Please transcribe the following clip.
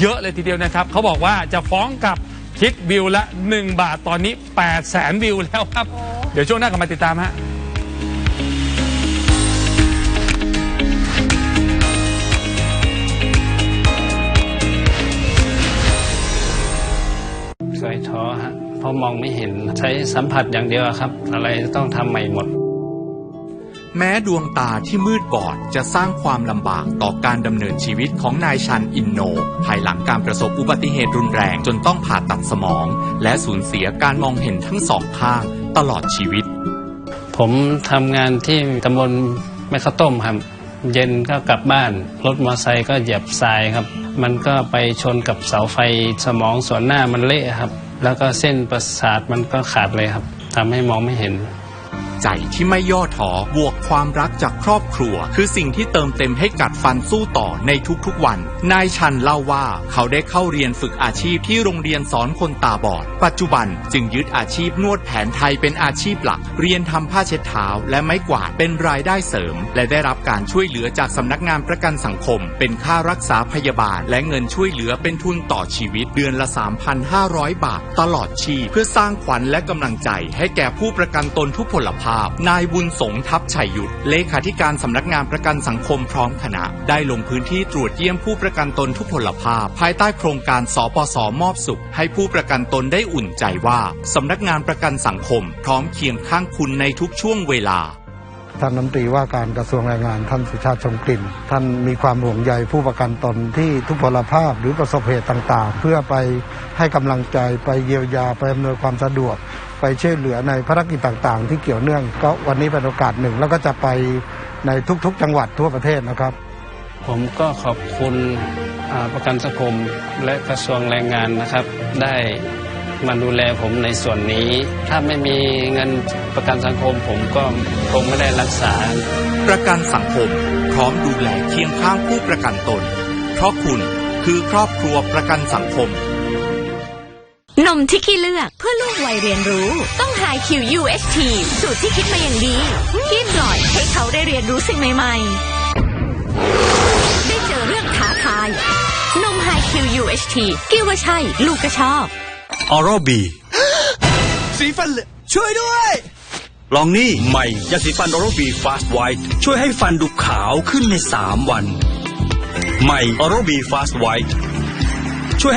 เยอะเลยทีเดียวนะครับเขาบอกว่าจะฟ้องกับคิดวิวละ 1 บาทตอนนี้ 8 0 0แสนวิวแล้วครับ เดี๋ยวช่วงหน้ากลับมาติดตามฮะเคยท้อฮะเพราะมองไม่เห็นใช้สัมผัสอย่างเดียวครับ อะไรต้องทำใหม่หมด แม้ดวงตาที่มืดบอดจะสร้างความลำบากต่อการดำเนินชีวิตของนายชันอินโน ภายหลังการประสบอุบัติเหตุรุนแรงจนต้องผ่าตัดสมอง และสูญเสียการมองเห็นทั้งสองข้างตลอดชีวิต ผมทำงานที่ตำบลแม่ข้าวต้มครับ เย็นก็กลับบ้าน รถมอเตอร์ไซค์ก็เหยียบทรายครับ มันก็ไปชนกับเสาไฟสมองส่วนหน้ามันเละครับ แล้วก็เส้นประสาทมันก็ขาดเลยครับทำให้มองไม่เห็น ใจที่ไม่ย่อท้อบวกความรักจากครอบครัว คือสิ่งที่เติมเต็มให้กัดฟันสู้ต่อในทุกๆวัน นายชันเล่าว่าเขาได้เข้าเรียนฝึกอาชีพที่โรงเรียนสอนคนตาบอด ปัจจุบันจึงยึดอาชีพนวดแผนไทยเป็นอาชีพหลัก เรียนทำผ้าเช็ดเท้า และไม้กวาดเป็นรายได้เสริม และได้รับการช่วยเหลือจากสำนักงานประกันสังคม เป็นค่ารักษาพยาบาล และเงินช่วยเหลือเป็นทุนต่อชีวิตเดือนละ 3,500 บาท ตลอดชีพเพื่อสร้างขวัญและกำลังใจให้แก่ผู้ประกันตนทุพพลภาพ นายบุญสงทัพชัยยุทธเลขาธิการสำนักงานประกันสังคมพร้อมคณะ ได้ลงพื้นที่ตรวจเยี่ยมผู้ประกันตนทุพพลภาพ ภายใต้โครงการสปสมอบสุข ให้ผู้ประกันตนได้อุ่นใจว่าสำนักงานประกันสังคม พร้อมเคียงข้างคุณในทุกช่วงเวลาท่านรัฐมนตรีว่าการกระทรวงแรงงานท่านสุชาติชมกลิ่น ท่านมีความห่วงใยผู้ประกันตนที่ทุพพลภาพหรือประสบเหตุต่างๆ เพื่อไปให้กำลังใจไปเยียวยาไปอำนวยความสะดวก ไปช่วยเหลือในภารกิจต่างๆ ที่เกี่ยวเนื่อง ก็วันนี้เป็นโอกาสหนึ่ง แล้วก็จะไปในทุกๆ จังหวัดทั่วประเทศนะครับ ผมก็ขอบคุณประกันสังคมและกระทรวงแรงงานนะครับ ได้มาดูแลผมในส่วนนี้ ถ้าไม่มีเงินประกันสังคม ผมก็คงไม่ได้รักษา ประกันสังคมพร้อมดูแลเคียงข้างผู้ประกันตน เพราะคุณคือครอบครัวประกันสังคม นมที่ขี้เลือกเพื่อลูกวัยเรียนรู้ ต้อง High Q UHT สูตรที่คิดมาอย่างดีคิดหน่อยให้เขาได้เรียนรู้สิ่งใหม่ๆ ได้เจอเรื่องท้าทาย นม High Q UHT กิ้วว่าใช่ ลูกก็ชอบออร b บีสีฟันเหลืองช่วยด้วย ลองนี่ใหม่ยาสีฟันออร b บีฟาสต์ไวท์ช่วยให้ฟันดูขาวขึ้นใน 3 วัน ใหม่ออร b บีฟาสต์ไวท์